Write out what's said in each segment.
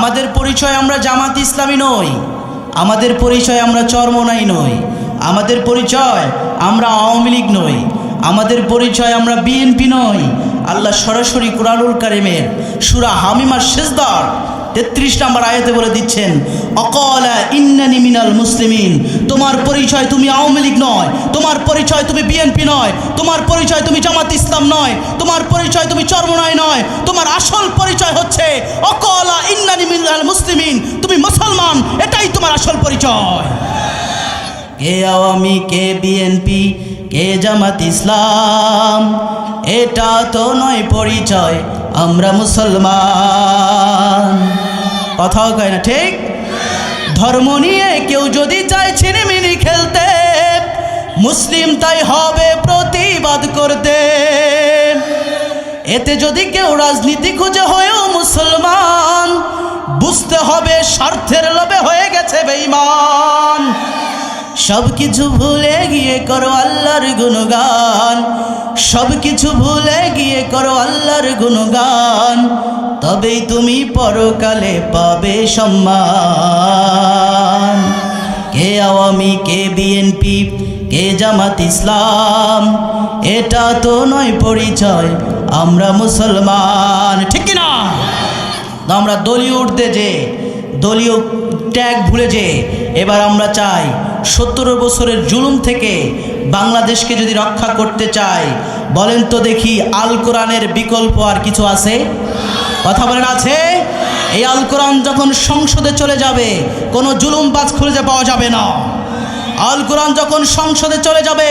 আমাদের পরিচয় আমরা জামাত ইসলামী নই, আমাদের পরিচয় আমরা চর্মনাই নই, আমাদের পরিচয় আমরা আওয়ামী লীগ নই, আমাদের পরিচয় আমরা বিএনপি নই। আল্লাহ সরাসরি কুরানুল কারিমের সুরা হামিমার শেষদার তেত্রিশ নম্বর আয়াতে বলে দিচ্ছেন, অকলা ইন্নানি মিনাল মুসলিমিন, তোমার পরিচয় তুমি আওয়ামী লীগ নয়, তোমার পরিচয় তুমি বিএনপি নয়, তোমার পরিচয় তুমি জামাত ইসলাম নয়, তোমার পরিচয় তুমি চরমনায় নয়, তোমার আসল পরিচয় হচ্ছে, অকলা ইন্নানি মিনাল মুসলিমিন, তুমি মুসলমান, এটাই তোমার আসল পরিচয়। কে আওয়ামী, কে বিএনপি, কে জামাত ইসলাম, এটা তো নয় পরিচয়, আমরা মুসলমান। কথাও কয় না ঠিক? ধর্ম নিয়ে কেউ যদি চায় ছিনিমিনি খেলতে, মুসলিম তাই হবে প্রতিবাদ করতে। এতে যদি কেউ রাজনীতি খুঁজে হয়েও মুসলমান, বুঝতে হবে স্বার্থের লোভে হয়ে গেছে বেঈমান। সব কিছু ভুলে গিয়ে করো আল্লাহর গুণগান সব কিছু ভুলে গিয়ে করো আল্লাহর গুণগান, তবেই তুমি পরকালে পাবে সম্মান। কে আওয়ামী, কে বিএনপি, কে জামাত ইসলাম, এটা তো নয় পরিচয়, আমরা মুসলমান। ঠিক না আমরা দলীয় উঠতে যে, দলীয় ট্যাগ ভুলে যে, এবার আমরা চাই সত্তর বছরের জুলুম থেকে বাংলাদেশকে যদি রক্ষা করতে চাই বলেন তো দেখি আল কোরআনের বিকল্প আর কিছু আছে? কথা বলেন, আছে? এই আল কোরআন যখন সংসদে চলে যাবে, কোনো জুলুমবাজ খুঁজে পাওয়া যাবে না। আল কোরআন যখন সংসদে চলে যাবে,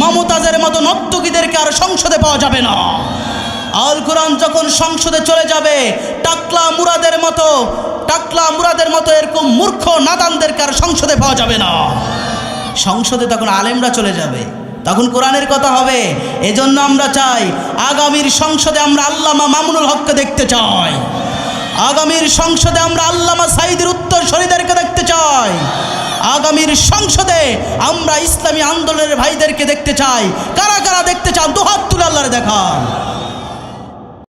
মমতাজের মতো নর্তকীদেরকে আর সংসদে পাওয়া যাবে না। আল কোরআন যখন সংসদে চলে যাবে, টাকলা মুরাদের মতো, টাকলা মুরাদের মতো এরকম মূর্খ নাদানদেরকে আর সংসদে পাওয়া যাবে না। সংসদে তখন আলেমরা চলে যাবে। তখন কোরআনের কথা হবে। এজন্য আমরা চাই, আগামীর সংসদে আমরা আল্লামা মামুনুল হককে দেখতে চাই। আগামীর সংসদে আমরা আল্লামা সাইদের উত্তর শরীদেরকে দেখতে চাই। আগামীর সংসদে আমরা ইসলামী আন্দোলনের ভাইদেরকে দেখতে চাই। কারা কারা দেখতে চান? দুহাত তুলে আল্লাহরে দেখান।